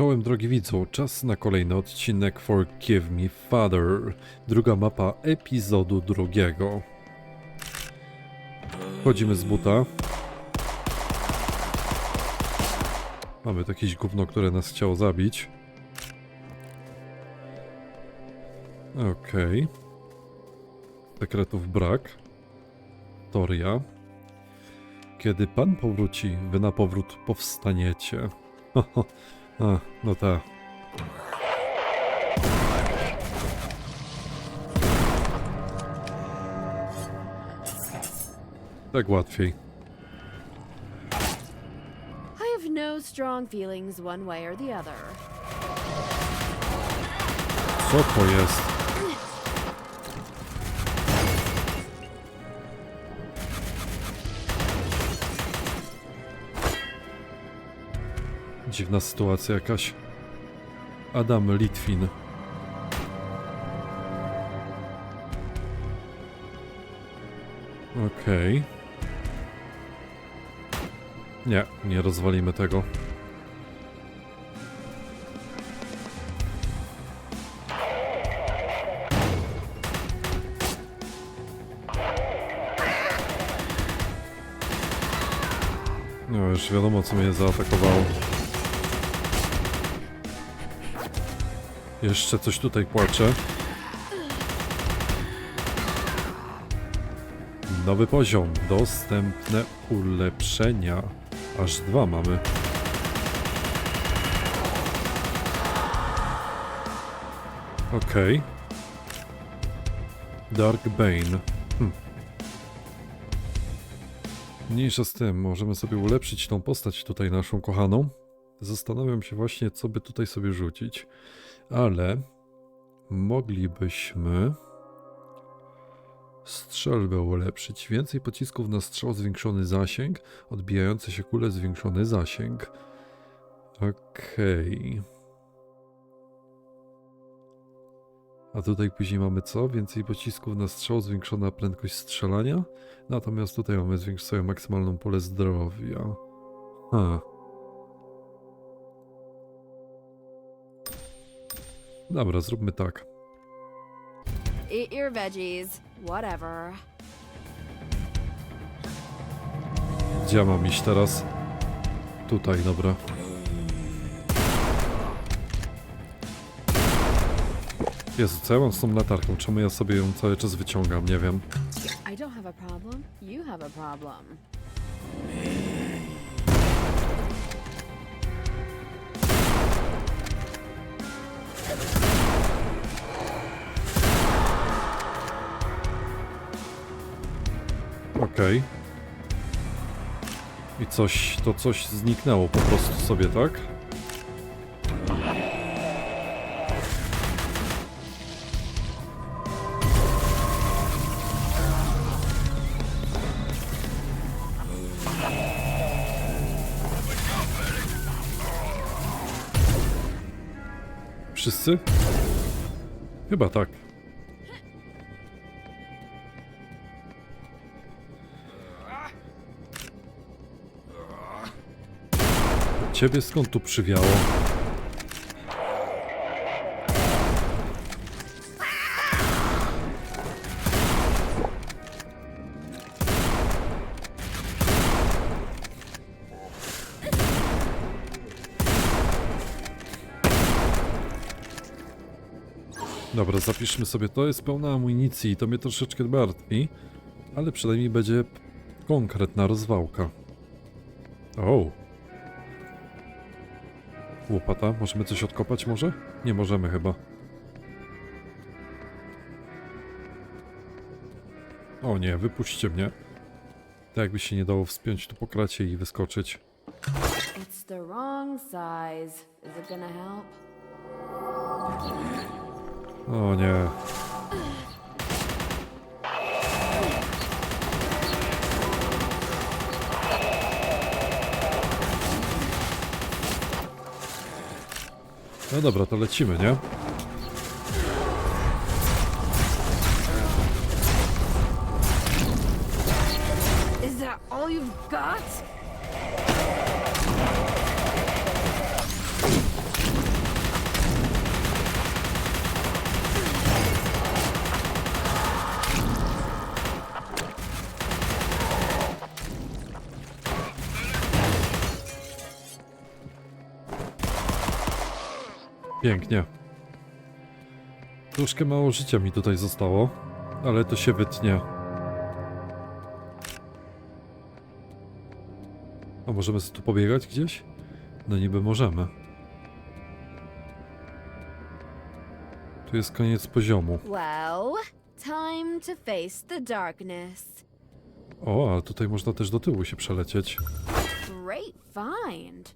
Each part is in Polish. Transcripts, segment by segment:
Czołem drogi widzu, czas na kolejny odcinek Forgive Me Father, druga mapa epizodu drugiego. Wchodzimy z buta. Mamy to jakieś gówno, które nas chciało zabić. Okej. Sekretów brak. Toria. Kiedy pan powróci, wy na powrót powstaniecie. A, no tak. Tak łatwiej. I have no strong feelings one way or the other. Co to jest? Dziwna sytuacja jakaś. Adam Litwin. Okej. Nie, nie rozwalimy tego. No już wiadomo co mnie zaatakowało. Jeszcze coś tutaj płacze. Nowy poziom. Dostępne ulepszenia. Aż dwa mamy. Okej. Dark Bane. Hm. Mniejsza z tym, możemy sobie ulepszyć tą postać tutaj naszą kochaną. Zastanawiam się właśnie, co by tutaj sobie rzucić. Ale moglibyśmy strzelbę ulepszyć. Więcej pocisków na strzał, zwiększony zasięg. Odbijające się kule, zwiększony zasięg. Okej. A tutaj później mamy co? Więcej pocisków na strzał, zwiększona prędkość strzelania. Natomiast tutaj mamy zwiększyć swoją maksymalną pulę zdrowia. Ha. Dobra, zróbmy tak. Eat your veggies, whatever. Gdzie ja mam iść teraz? Tutaj, dobra. Jezu, co ja mam z tą latarką? Czemu ja sobie ją cały czas wyciągam? Nie wiem. I don't have a problem. You have a problem. Okej. I coś, to coś zniknęło po prostu sobie, tak? Wszyscy? Chyba tak. Ciebie skąd tu przywiało? Dobra, zapiszmy sobie. To jest pełna amunicji i to mnie troszeczkę martwi, ale przynajmniej będzie konkretna rozwałka. O. Łopata, możemy coś odkopać może? Nie możemy chyba. O nie, wypuśćcie mnie. Tak jakby się nie dało wspiąć tu po kracie i wyskoczyć. It's the wrong size. Is it gonna help? O nie. No dobra, to lecimy, nie? Is that all you've got? Pięknie. Troszkę mało życia mi tutaj zostało, ale to się wytnie. A możemy sobie tu pobiegać gdzieś? No niby możemy. Tu jest koniec poziomu. Time to face the darkness. O, ale tutaj można też do tyłu się przelecieć. Great find.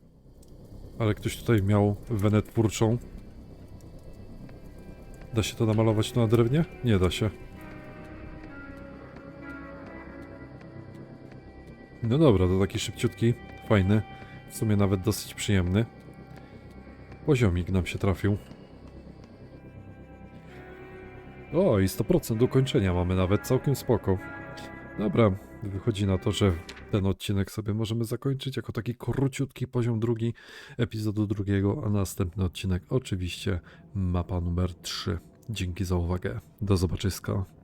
Ale ktoś tutaj miał wenę twórczą. Da się to namalować na drewnie? Nie da się. No dobra, to taki szybciutki, fajny, w sumie nawet dosyć przyjemny. Poziomik nam się trafił. O, i 100% ukończenia mamy nawet, całkiem spoko. Dobra, wychodzi na to, że ten odcinek sobie możemy zakończyć jako taki króciutki poziom drugi epizodu drugiego, a następny odcinek oczywiście mapa numer 3. Dzięki za uwagę. Do zobaczyska.